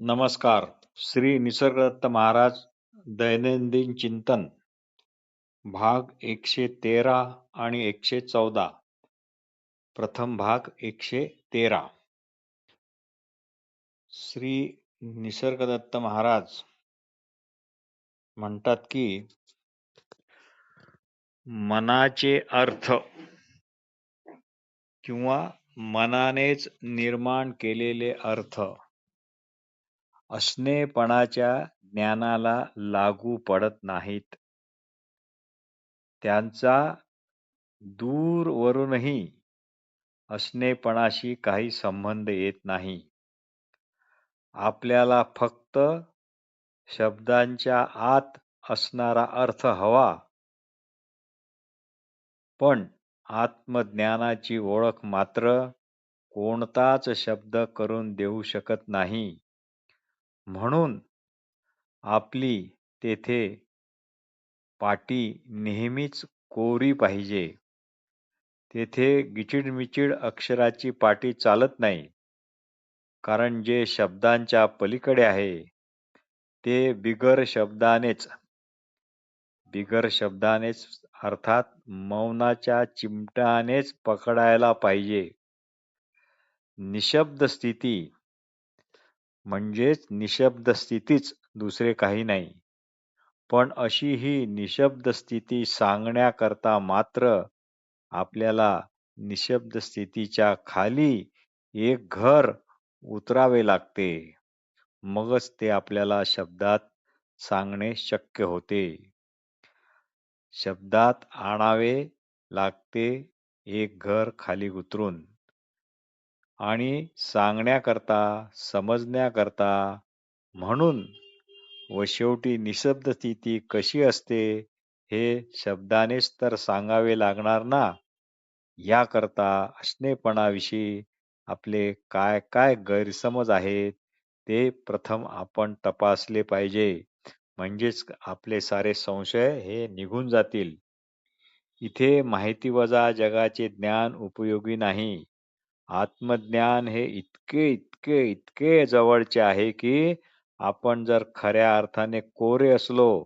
नमस्कार. श्री निसर्गदत्त महाराज दैनंदिन चिंतन. भाग एकशे तेरा आणि एकशे चौदा. प्रथम भाग एकशे तेरा. श्री निसर्गदत्त महाराज म्हणतात की मनाचे अर्थ किंवा मनानेच निर्माण केलेले अर्थ असणेपणाच्या ज्ञानाला लागू पडत नाहीत. त्यांचा दूरवरूनही असणेपणाशी काही संबंध येत नाही. आपल्याला फक्त शब्दांच्या आत असणारा अर्थ हवा पण आत्मज्ञानाची ओळख मात्र कोणताच शब्द करून देऊ शकत नाही. म्हणून आपली तेथे पाटी नेहमीच कोरी पाहिजे. तेथे गिचिडमिचिड अक्षराची पाटी चालत नाही. कारण जे शब्दांच्या पलीकडे आहे ते बिगर शब्दानेच बिगर शब्दानेच अर्थात मौनाच्या चिमट्यानेच पकडायला पाहिजे. निशब्द स्थिती म्हणजेच निशब्द स्थितीच दुसरे काही नाही. पण अशी ही निशब्द स्थिती सांगण्याकरता मात्र आपल्याला निशब्द स्थितीच्या खाली एक घर उतरावे लागते. मगच ते आपल्याला शब्दात सांगणे शक्य होते. शब्दात आणावे लागते एक घर खाली उतरून. आणि सांगण्याकरता, समजण्याकरता म्हणून व शेवटी निशब्द स्थिती कशी असते हे शब्दानेच तर सांगावे लागणार ना. याकरता असणेपणाविषयी आपले काय काय गैरसमज आहेत ते प्रथम आपण तपासले पाहिजे. म्हणजेच आपले सारे संशय हे निघून जातील. इथे माहितीवजा जगाचे ज्ञान उपयोगी नाही. आत्मज्ञान हे इतके इतके इतके जवळचे आहे की आपण जर खऱ्या अर्थाने कोरे असलो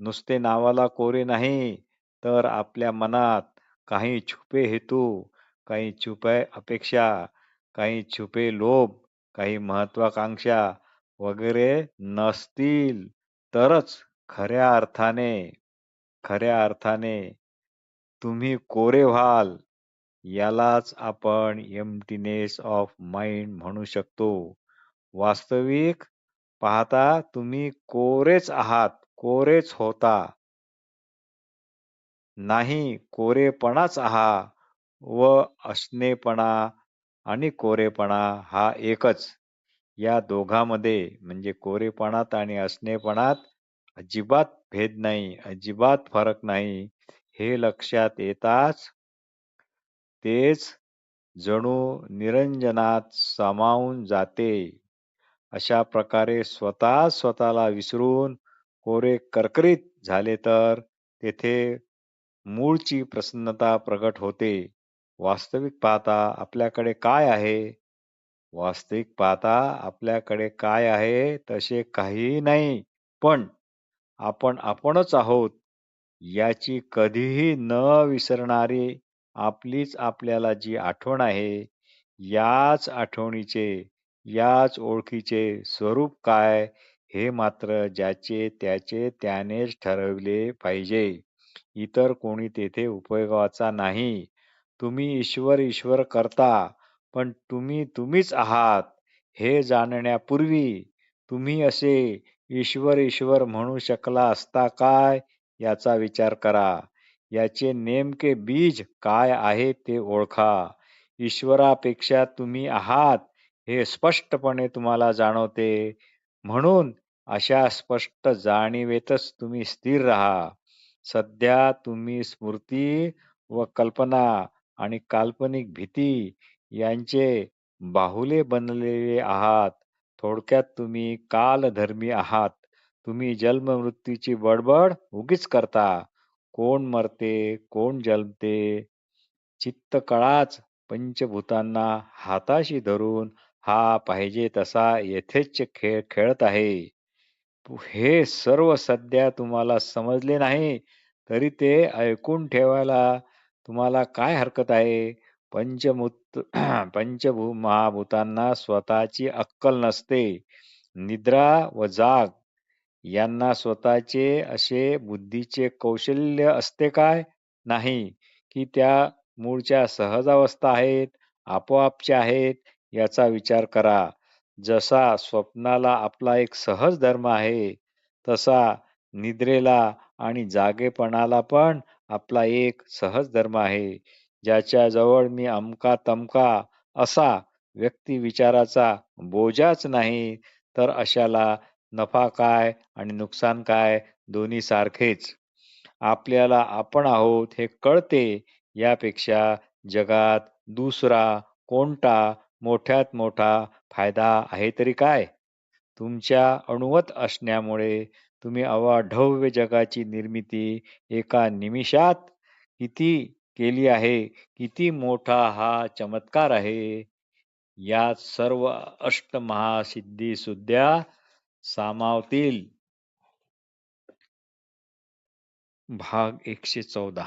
नुसते नावाला कोरे नाही तर आपल्या मनात काही छुपे हेतू काही छुपे अपेक्षा काही छुपे लोभ काही महत्वाकांक्षा वगैरे नसतील तरच खऱ्या अर्थाने खऱ्या अर्थाने तुम्ही कोरे व्हाल. यालाच आपण एमटीनेस ऑफ माइंड म्हणू शकतो. वास्तविक पाहता तुम्ही कोरेच आहात, कोरेच होता. नाही कोरेपणाच आहा व असणेपणा आणि कोरेपणा हा एकच. या दोघांमध्ये म्हणजे कोरेपणात आणि असणेपणात अजिबात भेद नाही, अजिबात फरक नाही. हे लक्षात येताच तेच जणू निरंजनात सामावून जाते. अशा प्रकारे स्वतः स्वतःला विसरून कोरे करकरीत झाले तर तेथे मूळची प्रसन्नता प्रगट होते. वास्तविक पाहता आपल्याकडे काय आहे? वास्तविक पाहता आपल्याकडे काय आहे तसे काहीही नाही. पण आपण आपणच आहोत याची कधीही न विसरणारी आपलीच आपल्याला जी आठवण आहे याच आठवणीचे याच ओळखीचे स्वरूप काय हे मात्र ज्याचे त्याचे त्यानेच ठरविले पाहिजे. इतर कोणी तेथे उपयोगाचा नाही. तुम्ही ईश्वर ईश्वर करता पण तुम्ही तुम्हीच आहात हे जाणण्यापूर्वी तुम्ही असे ईश्वर ईश्वर म्हणू शकला असता काय याचा विचार करा. याचे नेमके बीज काय आहे ते ओळखा. ईश्वरापेक्षा तुम्ही आहात हे स्पष्टपणे तुम्हाला जाणवते. म्हणून अशा स्पष्ट जाणीवेतच तुम्ही स्थिर राहा. सध्या तुम्ही स्मृती व कल्पना आणि काल्पनिक भीती यांचे बाहुले बनलेले आहात. थोडक्यात तुम्ही कालधर्मी आहात. तुम्ही जन्ममृत्यूची बडबड उगीच करता. कोण मरते, कोण जन्मते, चित्तकळाच पंचभूतांना हाताशी धरून हा पाहिजे तसा येथेच खेळ खेळत आहे. हे सर्व सध्या तुम्हाला समजले नाही तरी ते ऐकून ठेवायला तुम्हाला काय हरकत आहे? पंचभूत पंचभू महाभूतांना स्वतःची अक्कल नसते. निद्रा व जाग यांना स्वतःचे असे बुद्धीचे कौशल्य असते काय? नाही. की त्या मूळच्या सहज अवस्था आहेत आपोआपच्या आहेत याचा विचार करा. जसा स्वप्नाला आपला एक सहज धर्म आहे तसा निद्रेला आणि जागेपणाला पण आपला एक सहज धर्म आहे. ज्याच्या जवळ मी अमका तमका असा व्यक्ती विचाराचा बोजाच नाही तर अशाला नफा काय आणि नुकसान काय दोन्ही सारखेच. आपल्याला आपण आहोत हे कळते यापेक्षा जगात दुसरा कोणता मोठ्यात मोठा फायदा आहे तरी काय? तुमच्या अणुवत असण्यामुळे तुम्ही अवाढव्य जगाची निर्मिती एका निमिषात किती केली आहे? किती मोठा हा चमत्कार आहे? यात सर्व अष्टमहासिद्धी सुद्धा सामावतील. भाग एकशे चौदा.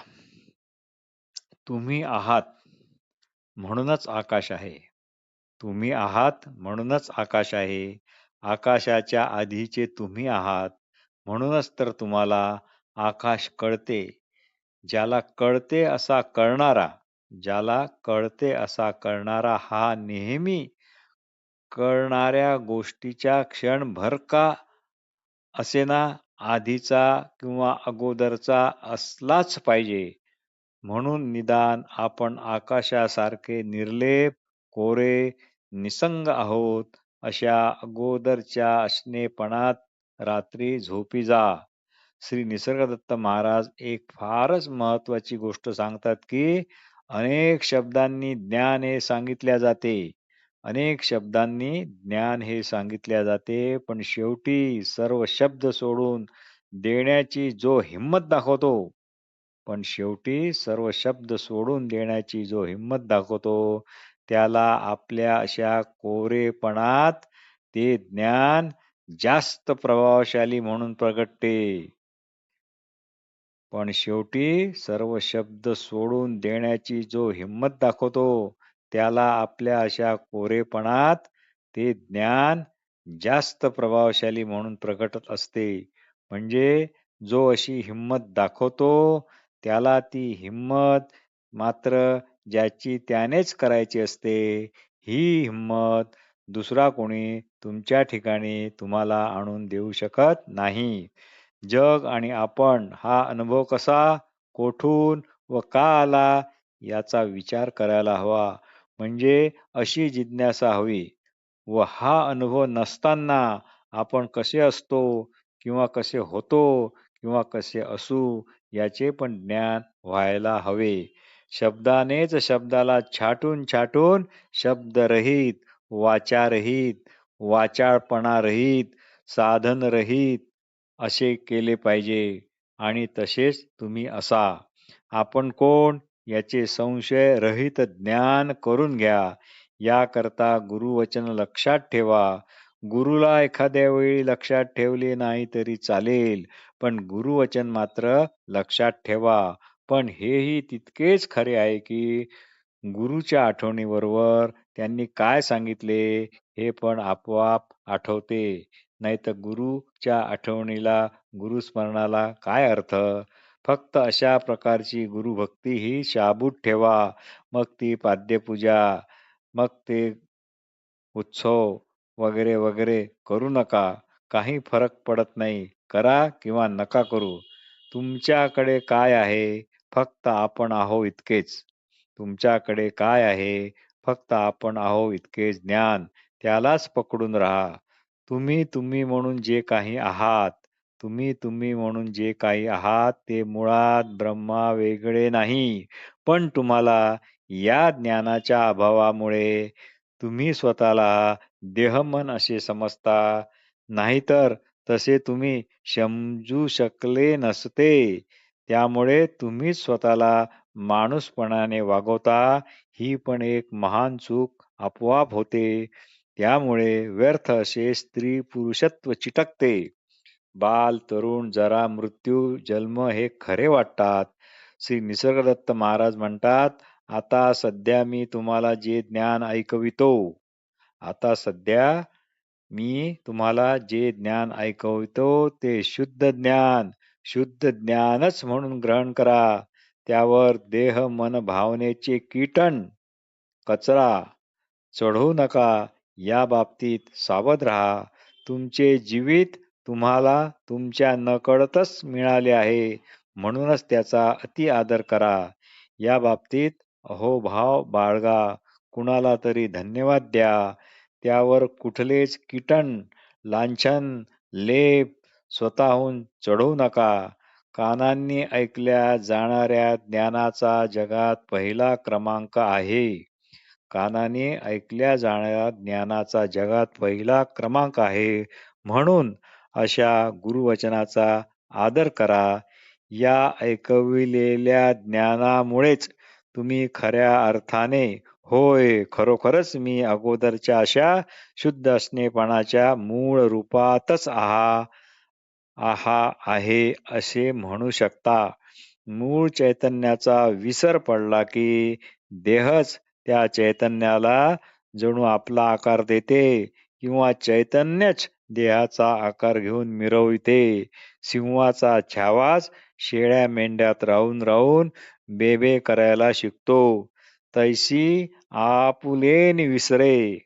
तुम्ही आहात म्हणूनच आकाश आहे. तुम्ही आहात म्हणूनच आकाश आहे. आकाशाच्या आधीचे तुम्ही आहात म्हणूनच तर तुम्हाला आकाश कळते. ज्याला कळते असा कळणारा ज्याला कळते असा कळणारा हा नेहमी कळणाऱ्या गोष्टीच्या क्षणभर का असेना आधीचा किंवा अगोदरचा असलाच पाहिजे? म्हणून निदान आपण आकाशासारखे निर्लेप कोरे निसंग आहोत अशा अगोदरच्या असणेपणात रात्री झोपी जा. श्री निसर्गदत्त महाराज एक फारच महत्वाची गोष्ट सांगतात की अनेक शब्दांनी ज्ञान हे सांगितल्या जाते. अनेक शब्दांनी ज्ञान हे सांगितल्या जाते पण शेवटी सर्व शब्द सोडून देण्याची जो हिंमत दाखवतो पण शेवटी सर्व शब्द सोडून देण्याची जो हिंमत दाखवतो त्याला आपल्या अशा कोरेपणात ते ज्ञान जास्त प्रभावशाली म्हणून प्रगटते. पण शेवटी सर्व शब्द सोडून देण्याची जो हिंमत दाखवतो त्याला आपल्या अशा कोरेपणात ते ज्ञान जास्त प्रभावशाली म्हणून प्रकटत असते. म्हणजे जो अशी हिंमत दाखवतो त्याला ती हिंमत मात्र ज्याची त्यानेच करायची असते ही हिंमत दुसरा कोणी तुमच्या ठिकाणी तुम्हाला आणून देऊ शकत नाही. जग आणि आपण हा अनुभव कसा कोठून व का आला याचा विचार करायला हवा. म्हणजे अशी जिज्ञासा हवी. व हा अनुभव नसताना आपण कसे असतो किंवा कसे होतो किंवा कसे असू याचे पण ज्ञान व्हायला हवे. शब्दानेच शब्दाला छाटून छाटून शब्दरहित वाचारहित वाचाळपणारहित साधनरहित असे केले पाहिजे आणि तसेच तुम्ही असा. आपण कोण? याचे संशय रहित ज्ञान करून घ्या. याकरता गुरुवचन लक्षात ठेवा. गुरुला एखाद्या वेळी लक्षात ठेवले नाही तरी चालेल पण गुरुवचन मात्र लक्षात ठेवा. पण हेही तितकेच खरे आहे की गुरुच्या आठवणीबरोबर त्यांनी काय सांगितले हे पण आपोआप आठवते. नाहीतर गुरुच्या आठवणीला गुरुस्मरणाला काय अर्थ? फक्त अशा प्रकारची गुरुभक्ती ही शाबूत ठेवा. मग ती पाद्यपूजा मग ते उत्सव वगैरे वगैरे करू नका. काही फरक पडत नाही. करा किंवा नका करू. तुमच्याकडे काय आहे? फक्त आपण आहो इतकेच. तुमच्याकडे काय आहे? फक्त आपण आहो इतके ज्ञान. त्यालाच पकडून राहा. तुम्ही तुम्ही म्हणून जे काही आहात तुम्ही तुम्ही म्हणून जे काही आहात ते मुळात ब्रह्मा वेगळे नाही. पण तुम्हाला या ज्ञानाच्या अभावामुळे तुम्ही स्वतःला देहमन असे समजता. नाहीतर तसे तुम्ही समजू शकले नसते. त्यामुळे तुम्ही स्वतःला माणूसपणाने वागवता. ही पण एक महान चूक आपोआप होते. त्यामुळे व्यर्थ असे स्त्री पुरुषत्व चिटकते. बाल तरुण जरा मृत्यू जन्म हे खरे वाटतात. श्री निसर्गदत्त महाराज म्हणतात आता सध्या मी तुम्हाला जे ज्ञान ऐकवितो आता सध्या मी तुम्हाला जे ज्ञान ऐकवितो ते शुद्ध ज्ञान शुद्ध ज्ञानच म्हणून ग्रहण करा. त्यावर देह मन भावनेचे कीटन कचरा चढवू नका. या बाबतीत सावध राहा. तुमचे जीवित तुम्हाला तुमच्या नकळतच मिळाले आहे. म्हणूनच त्याचा अति आदर करा. या बाबतीत अहोभाव बाळगा कुणाला तरी धन्यवाद द्या. त्यावर कुठलेच कीटन लांछन लेप स्वतःहून चढवू नका. कानांनी ऐकल्या जाणाऱ्या ज्ञानाचा जगात पहिला क्रमांक आहे. कानाने ऐकल्या जाणाऱ्या ज्ञानाचा जगात पहिला क्रमांक आहे. म्हणून अशा गुरुवचनाचा आदर करा. या ऐकविलेल्या ज्ञानामुळेच तुम्ही खऱ्या अर्थाने होय खरोखरच मी अगोदरच्या अशा शुद्ध असणेपणाच्या मूळ रूपातच आहा आहा आहे असे म्हणू शकता. मूळ चैतन्याचा विसर पडला की देहच त्या चैतन्याला जणू आपला आकार देते किंवा चैतन्यच देहाचा आकार घेऊन मिरविते. सिंहाचा छावाच शेळ्या मेंढ्यात राहून राहून बेबे करायला शिकतो. तैसी आपुलेन विसरे.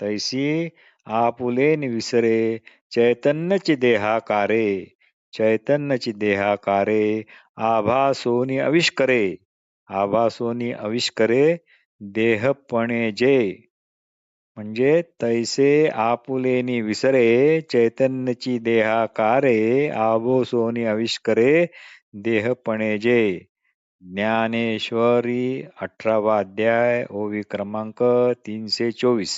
तैसी आपुलेन विसरे. चैतन्यची देहाकारे. चैतन्यची देहाकारे. आभासोनी अविष्करे. आभासोनी अविष्करे. देहपणे जे. म्हणजे तैसे आपुलेनी विसरे चैतन्यची देहाकारे आभोसोनी अविष्करे देहपणे जे ज्ञानेश्वरी अठरावा अध्याय ओवी क्रमांक तीनशे चोवीस.